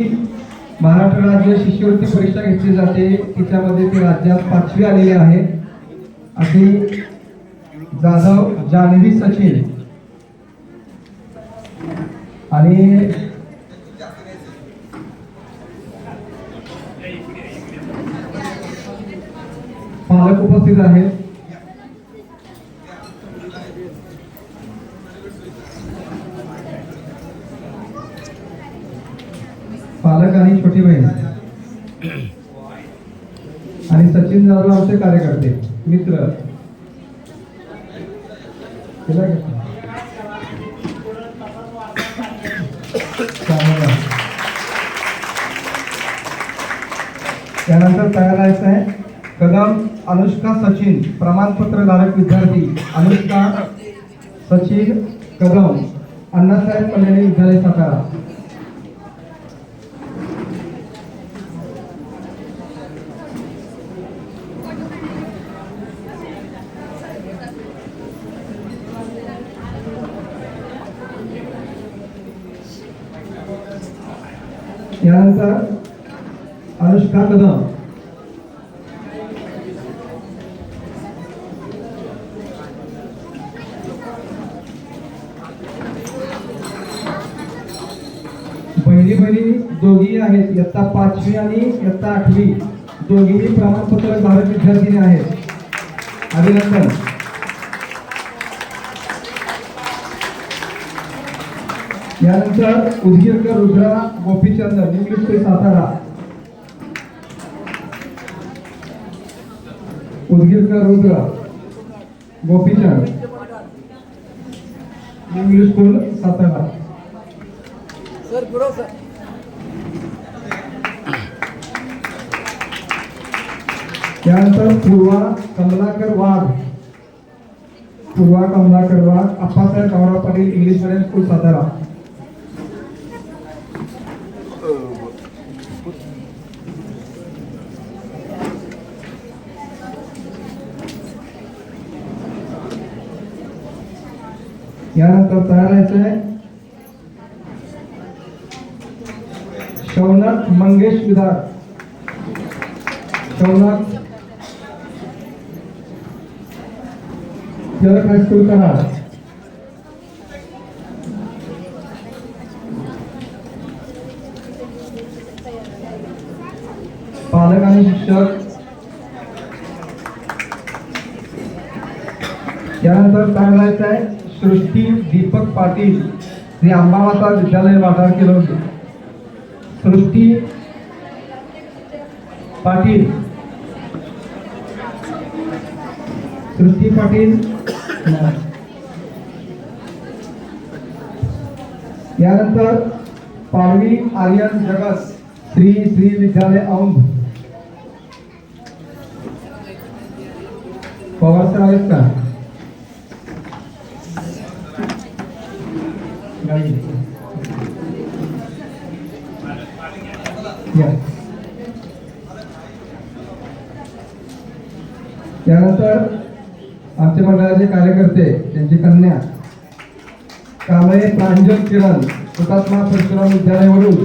महाराष्ट्र राज्य शिष्यवृत्ती परीक्षा घेतली जाते. तिच्यामध्ये ती राज्यात पाचवी आलेली आहे. अशी जाधव जान्हवी सचिन. आणि पालक उपस्थित आहेत पालक आणि छोटी बहीण आणि सचिन जाधव आमचे कार्यकर्ते मित्र. त्यानंतर तयार राहायचं आहे कदम अनुष्का सचिन. प्रमाणपत्र धारक विद्यार्थी अनुष्का सचिन कदम. अण्णासाहेब कल्याणी विद्यालय सातारा. यानंतर अनुष्का कदम बहिणी बहिणी दोघी आहेत. इयत्ता पाचवी आणि इयत्ता आठवी. दोघीही प्रमाणपत्र भारत विद्यार्थिनी आहेत. अभिनंदन. यानंतर उदगीरकर रुद्रा गोपीचंद इंग्लिश ते Satara. Udgirkar Rudra Gopichand English school Satara. Sir पुढं सर. त्यानंतर Purva Kamalakar Wagh. Purva Kamalakar Wagh Appasaheb Kamrao Patil English medium school Satara. यानंतर तयार राहायचं आहे शौनक मंगेश विधार। शौनक। टिळक हायस्कूल कराड पालक आणि शिक्षक। यानंतर काय करायचं आहे सृष्टी दीपक पाटील श्री अंबामाता विद्यालय वाटार केलं होतं. सृष्टी पाटील. सृष्टी पाटील. यानंतर पारवी आर्यन जगस श्री श्री विद्यालय औंध. पवार सर आहेत का? या. त्यानंतर आमच्या मंडळाचे कार्यकर्ते त्यांची कन्या कांबळे प्रांजल किरण हुतात्मा परशुराम विद्यालयावरून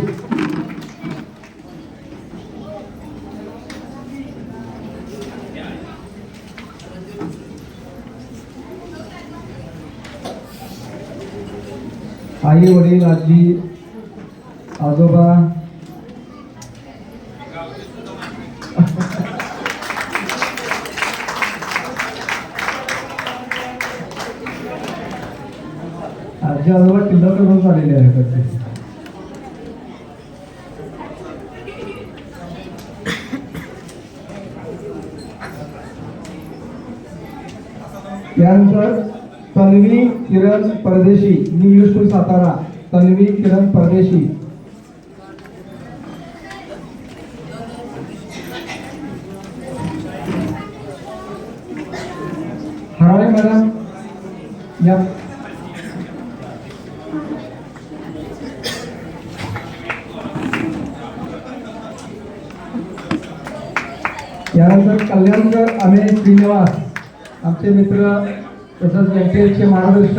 आई वडील आजी आजोबा आजी आजोबा किल्ला करून आलेले आहे कडचे. त्यानंतर तन्वी किरण परदेशी इंग्लिश टू सातारा. तन्वी किरण परदेशी. हराळे मॅडम. या. यानंतर कल्याणकर अमेय श्रीनिवास. आमचे मित्र तसंच एनटीएलचे मार्गदर्शक